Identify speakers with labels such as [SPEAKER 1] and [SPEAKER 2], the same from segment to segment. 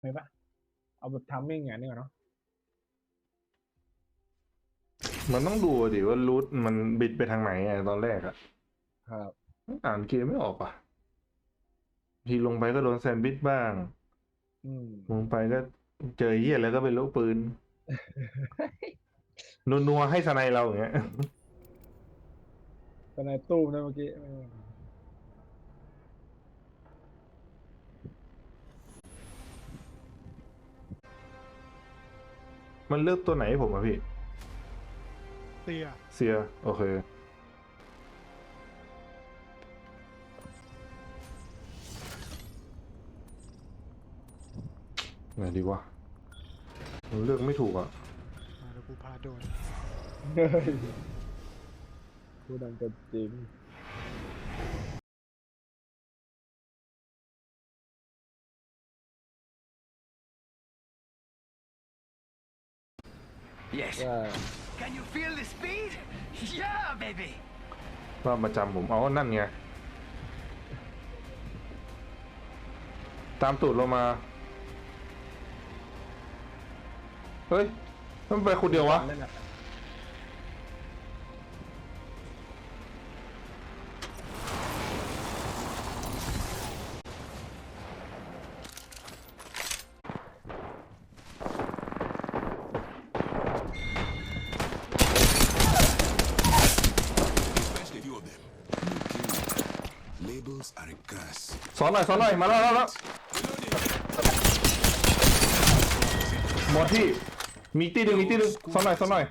[SPEAKER 1] เห็นปะเอาแบบทามมิ่งอย่างนี้ก่อนเนาะ
[SPEAKER 2] มันต้องดูดิว่ารูทมันบิดไปทางไหนไงตอนแรกอะ
[SPEAKER 1] ครับ
[SPEAKER 2] อ่านเกมไม่ออกอะทีลงไปก็โดนแซนด์วิชบ้าง
[SPEAKER 1] อืม
[SPEAKER 2] ลงไปก็เจอเหี้ยแล้วก็เป็นลูกปืนนัวๆให้สไนเราอย่างเงี้ย
[SPEAKER 1] ตอนในตู้นะเมื่อกี้
[SPEAKER 2] มันเลือกตัวไหนให้ผมอะพี่
[SPEAKER 3] เตีย
[SPEAKER 2] เซีย โอเค ไงดีวะมันเลือกไม่ถูกอะ
[SPEAKER 3] มาแล้วกูพาโดน
[SPEAKER 1] เฮ้ยพูดดังกันจริง
[SPEAKER 4] Yes.
[SPEAKER 1] ว่า
[SPEAKER 4] Can you feel the speed? Yeah, baby.
[SPEAKER 2] ว่าประจำผมเอานั่นไง ตามตูดเรามา เฮ้ย มันไปคนเดียววะ
[SPEAKER 1] เล่นอะ
[SPEAKER 2] สอนหน่อยสอนหน่อยมาแล้วมาแล้วหมดที่มีตีหนึ่งมีตีหนึ่งสอนหน่อยสอนหน่อย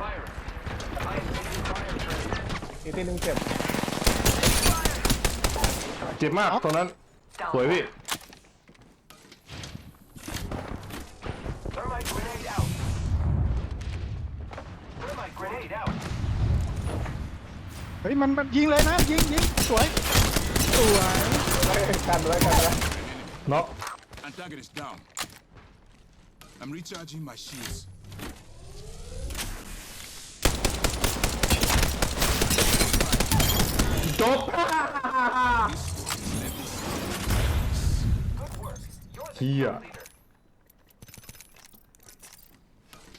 [SPEAKER 4] Fire. I am taking fire train.
[SPEAKER 1] อีกทีหนึงเจ็บ
[SPEAKER 2] เจ็บมากตรงนั้นสวยพี่
[SPEAKER 4] Thermite grenade out. Thermite grenade out.
[SPEAKER 3] เฮ้ยมันมันยิงเลยนะยิงยิงสวยสวย
[SPEAKER 1] เฮ้ยกันไว้กันไว้
[SPEAKER 2] น็อก
[SPEAKER 5] Antagonist down. I'm recharging my shields.
[SPEAKER 2] จบ
[SPEAKER 4] Good work. You're the
[SPEAKER 2] เฮีย
[SPEAKER 4] leader.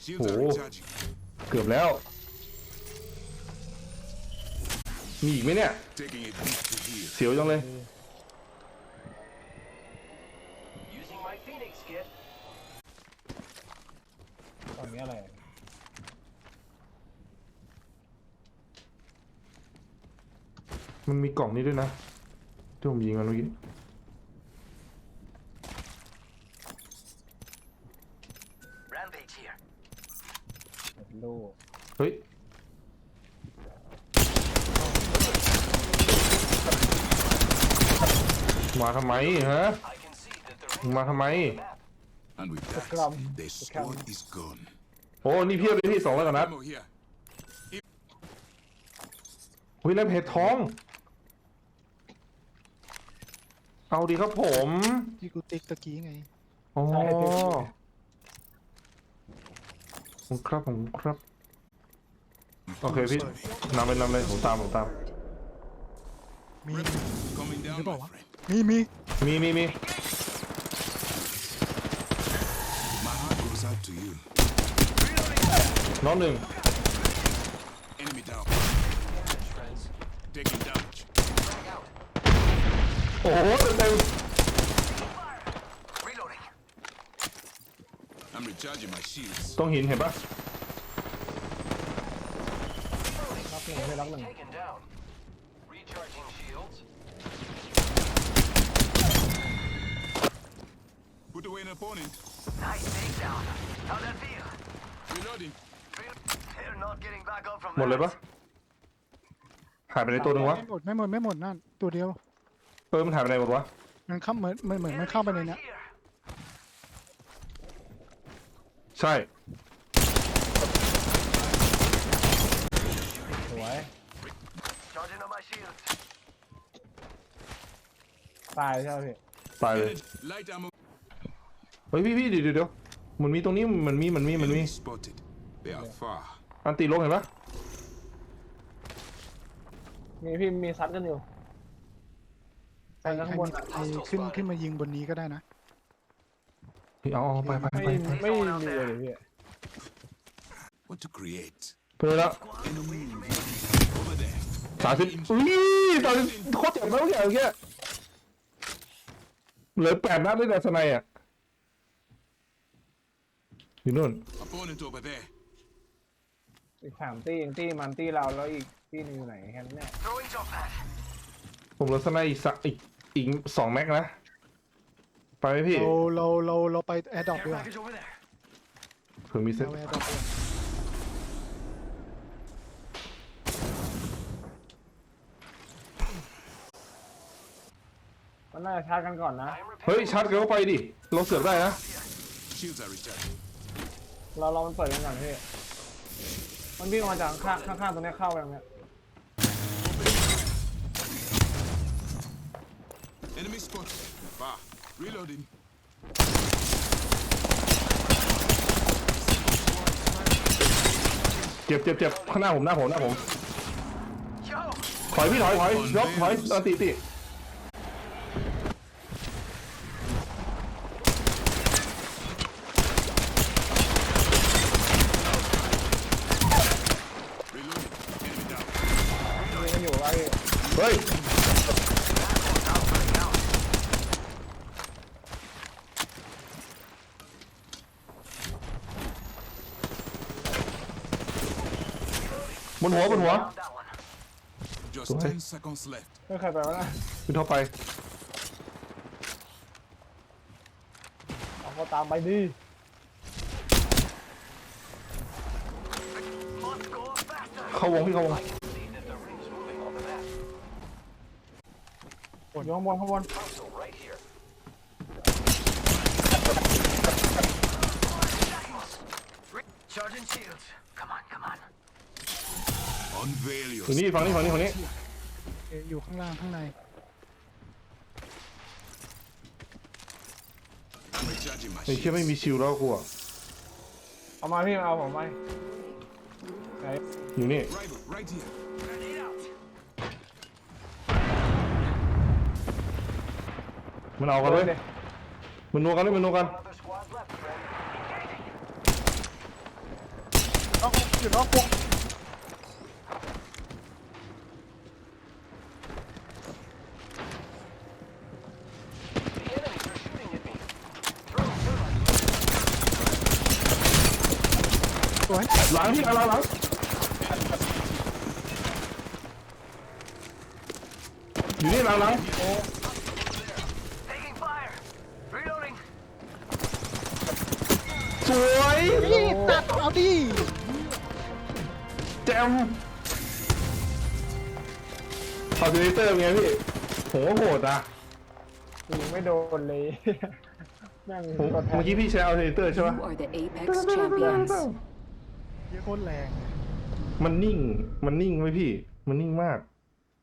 [SPEAKER 5] Shields are
[SPEAKER 2] Oh.
[SPEAKER 5] recharging.
[SPEAKER 2] เกือบแล้ว มีอีกไหมเนี่ย
[SPEAKER 5] Taking a beat to heal.
[SPEAKER 2] เสียวจังเลย
[SPEAKER 4] my Phoenix kit.
[SPEAKER 1] ตอนนี้อะไร
[SPEAKER 2] มันมีกล่องนี้ด้วยนะที่ผมยิงมันเมื่อกี้
[SPEAKER 4] Rampage here.
[SPEAKER 1] ดู
[SPEAKER 2] เฮ้ย มาทำไมฮะ
[SPEAKER 4] I can see that the
[SPEAKER 2] มึงมาทำไม
[SPEAKER 5] And with that,
[SPEAKER 1] Scrum.
[SPEAKER 5] their squad is gone.
[SPEAKER 2] โอ้นี่เพียบเลยพี่สองร้อยกว่านัด
[SPEAKER 5] Ammo here.
[SPEAKER 2] เฮ้ยแล้วเพชรทอง เอาดีครับผม
[SPEAKER 3] ที่กูติ๊กตะกี้ไง
[SPEAKER 2] อ๋อผมครับผมครับ โอเคพี่นำเลยนำเลยผมตามผมตาม
[SPEAKER 3] มี
[SPEAKER 5] Coming down,
[SPEAKER 3] Come
[SPEAKER 5] my
[SPEAKER 3] on.
[SPEAKER 5] friend.
[SPEAKER 3] มีมี
[SPEAKER 2] มีมีมี
[SPEAKER 5] My heart goes out to you.
[SPEAKER 2] น้องหนึ่ง
[SPEAKER 5] Enemy down.
[SPEAKER 4] friends.
[SPEAKER 5] Taking damage.
[SPEAKER 4] Frag out.
[SPEAKER 2] โอ้โหเต็ม
[SPEAKER 4] Reloading.
[SPEAKER 5] I'm recharging my shields.
[SPEAKER 2] ๆต้องหินเห็นปะ
[SPEAKER 1] รับหนึ่งไม่รับหนึ่ง
[SPEAKER 4] Taken down. Recharging shields.
[SPEAKER 5] Put away an opponent.
[SPEAKER 4] Nice takedown. How'd that feel?
[SPEAKER 5] Reloading.
[SPEAKER 4] They're not getting back up from
[SPEAKER 2] หมดเลย
[SPEAKER 4] that.
[SPEAKER 2] ปะหายไปในตัวหนึงวะ
[SPEAKER 3] ไม่หมดไม่หมดไม่หมดนั่นตัวเดียว
[SPEAKER 2] เออมันหายไปไหนหมดวะ
[SPEAKER 3] มันเข้าเหมือนเหมือนเหมือนมันเข้าไปใน
[SPEAKER 4] Right
[SPEAKER 3] เนี้ย
[SPEAKER 4] here.
[SPEAKER 2] ใช่
[SPEAKER 1] สวย
[SPEAKER 4] Charging on my shields.
[SPEAKER 1] ตายใช่ไหมพี่
[SPEAKER 2] ตายเลย
[SPEAKER 5] Light ammo.
[SPEAKER 2] เฮ้ยพี่พี่เดี๋ยวเดี๋ยวเดี๋ยวมันมีตรงนี้มันมีมันมีมันมี
[SPEAKER 5] Enemy spotted. They are far.
[SPEAKER 2] อันตีลงเห็นปะ
[SPEAKER 1] มีพี่มีซัดกันอยู่
[SPEAKER 3] ใคร
[SPEAKER 1] ไปข้าง
[SPEAKER 3] ใคร
[SPEAKER 1] บน
[SPEAKER 3] มีใครขึ้นขึ้นมายิงบนนี้ก็ได้นะ
[SPEAKER 2] พี่เอาเอาไปไป
[SPEAKER 1] ไม่
[SPEAKER 2] ไปไป
[SPEAKER 1] ไม่มีเลยพี่
[SPEAKER 5] What to create?
[SPEAKER 2] ไปเลยแล้ว
[SPEAKER 5] Enemy over there.
[SPEAKER 2] สามสิบอุ้ยตอนโคตรเจ็บแล้วเนี่ยเมื่อกี้เหลือแปดนัดเลยแต่สไนอะอยู่นู่น
[SPEAKER 5] Opponent over there.
[SPEAKER 1] อีกสามตี้อีกตี้มันตี้เราแล้วอีกตี้หนึงอยู่ไหนแค่นั้นแน่
[SPEAKER 4] Throwing jump pad.
[SPEAKER 2] ผมเหลือสไนอีกสักอีกอีกสองแม็กนะ ไปไหมพี่
[SPEAKER 3] เราเราเราเราไปแอร์ดรอป
[SPEAKER 4] Care
[SPEAKER 3] ดีกว่า
[SPEAKER 4] package over there.
[SPEAKER 2] เผื่อมีเซ็ต
[SPEAKER 3] เอาแอร์ดรอปดีกว่า
[SPEAKER 1] มันน่าจะชาร์จกันก่อนนะ
[SPEAKER 4] I am
[SPEAKER 2] เฮ้ย
[SPEAKER 4] repairing.
[SPEAKER 2] ชาร์จกันเข้าไปดิ เราเสือกได้นะ
[SPEAKER 5] Shields are recharging.
[SPEAKER 1] เราเรามันเปิดกันก่อนพี่ มันวิ่งออกมาจากข้างข้างๆตรงเนี้ยเข้าไปตรงเนี้ย
[SPEAKER 5] Enemy spotted. Far. Reloading.
[SPEAKER 2] เจ็บเจ็บเจ็บข้างหน้าผมหน้าผมหน้าผม
[SPEAKER 4] Yo.
[SPEAKER 2] ถอยพี่ถอยถอยยกถอยเออตีตี
[SPEAKER 5] Reloading. Enemy down.
[SPEAKER 1] มีกันอยู่ไว้
[SPEAKER 2] เฮ้ย บนหัวบนหัว
[SPEAKER 4] Found that one.
[SPEAKER 5] Just
[SPEAKER 2] Go ahead.
[SPEAKER 5] 10 seconds left.
[SPEAKER 1] ไม่เคยไปวะนะ
[SPEAKER 2] ขึ้นเข้าไป
[SPEAKER 1] เอาก็ตามไปดิ
[SPEAKER 4] Must go faster.
[SPEAKER 2] เข้าวงพี่เข้าวง
[SPEAKER 1] อยู่ข้างบนข้างบน
[SPEAKER 4] Hostile right here. Re- Charging shields. Come on, come on.
[SPEAKER 5] Unveil
[SPEAKER 2] อยู่
[SPEAKER 5] yourself.
[SPEAKER 2] นี่ฝั่งนี้ฝั่งนี้ฝั่งนี้
[SPEAKER 3] เอ๊ะอยู่ข้างล่างข้างใน
[SPEAKER 5] I'm recharging my
[SPEAKER 2] ไอ้เชี่ยไม่มี
[SPEAKER 5] shields.
[SPEAKER 2] ชิลแล้วกูอะ
[SPEAKER 1] เอามาพี่เอาผมไปไหน
[SPEAKER 2] อยู่นี่
[SPEAKER 5] Rival, right here.
[SPEAKER 2] มันเอากันเลย
[SPEAKER 1] ดิ
[SPEAKER 2] มันนัวกันเลยมันนัวกัน
[SPEAKER 4] Another squad left, friend.
[SPEAKER 3] นอกอยู่นอกวง
[SPEAKER 4] The enemies are shooting at me. Throwing thermite.
[SPEAKER 3] สวย
[SPEAKER 2] หลังพี่หลังหลังหลังอยู่นี่หลังหลัง
[SPEAKER 4] Taking fire. Reloading.
[SPEAKER 2] สวย
[SPEAKER 3] นี่ตัดเอาดิ
[SPEAKER 2] แจมคอมพิวเตอร์เป็นไงพี่ผมว่าโหดอะ
[SPEAKER 1] ยิงไม่โดนเลย แม่ง
[SPEAKER 2] ผม
[SPEAKER 1] กดแท
[SPEAKER 2] เมื่
[SPEAKER 1] น
[SPEAKER 2] อกี้พี่ใช้อัลเทอร์เตอร์ใช่ปะ
[SPEAKER 6] You are the Apex champions.
[SPEAKER 3] เยอะโคตรแรงเลย
[SPEAKER 2] มันนิ่ง มันนิ่งไหมพี่ มันนิ่งมาก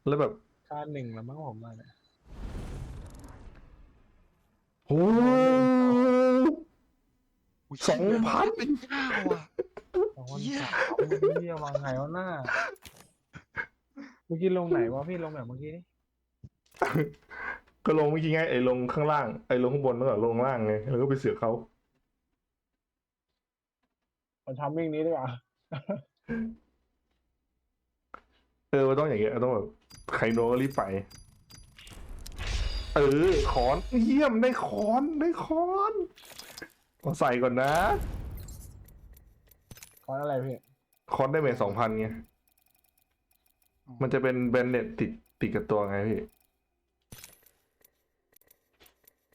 [SPEAKER 2] แล้วแบบ
[SPEAKER 1] ค่าหนึ่งแล้วมั้งผมมาเนี่ย
[SPEAKER 2] โอ้ สองพัน
[SPEAKER 3] เป็นข้าวอะ
[SPEAKER 1] สองคนสามเฮียวางไงวะหน้า เมื่อกี้ลงไหนวะพี่ลงแบบเมื่อกี้นี่
[SPEAKER 2] ก็ลงเมื่อกี้ไงไอ้ลงข้างล่างไอ้ลงข้างบนแล้วก็ลงข้างล่างไงแล้วก็ไปเสือกเขา
[SPEAKER 1] เราทำวิ่งนี้ดีกว่า
[SPEAKER 2] เออมันต้องอย่างเงี้ยต้องแบบใครโนก็รีบไป เออขอนเยี่ยมได้ขอนได้ขอน เอาใส่ก่อนนะ
[SPEAKER 1] คอนอะไรพี่
[SPEAKER 2] คอนได้เมทสองพันไง มันจะเป็นแบนเน็ตติดติดกับตัวไงพี่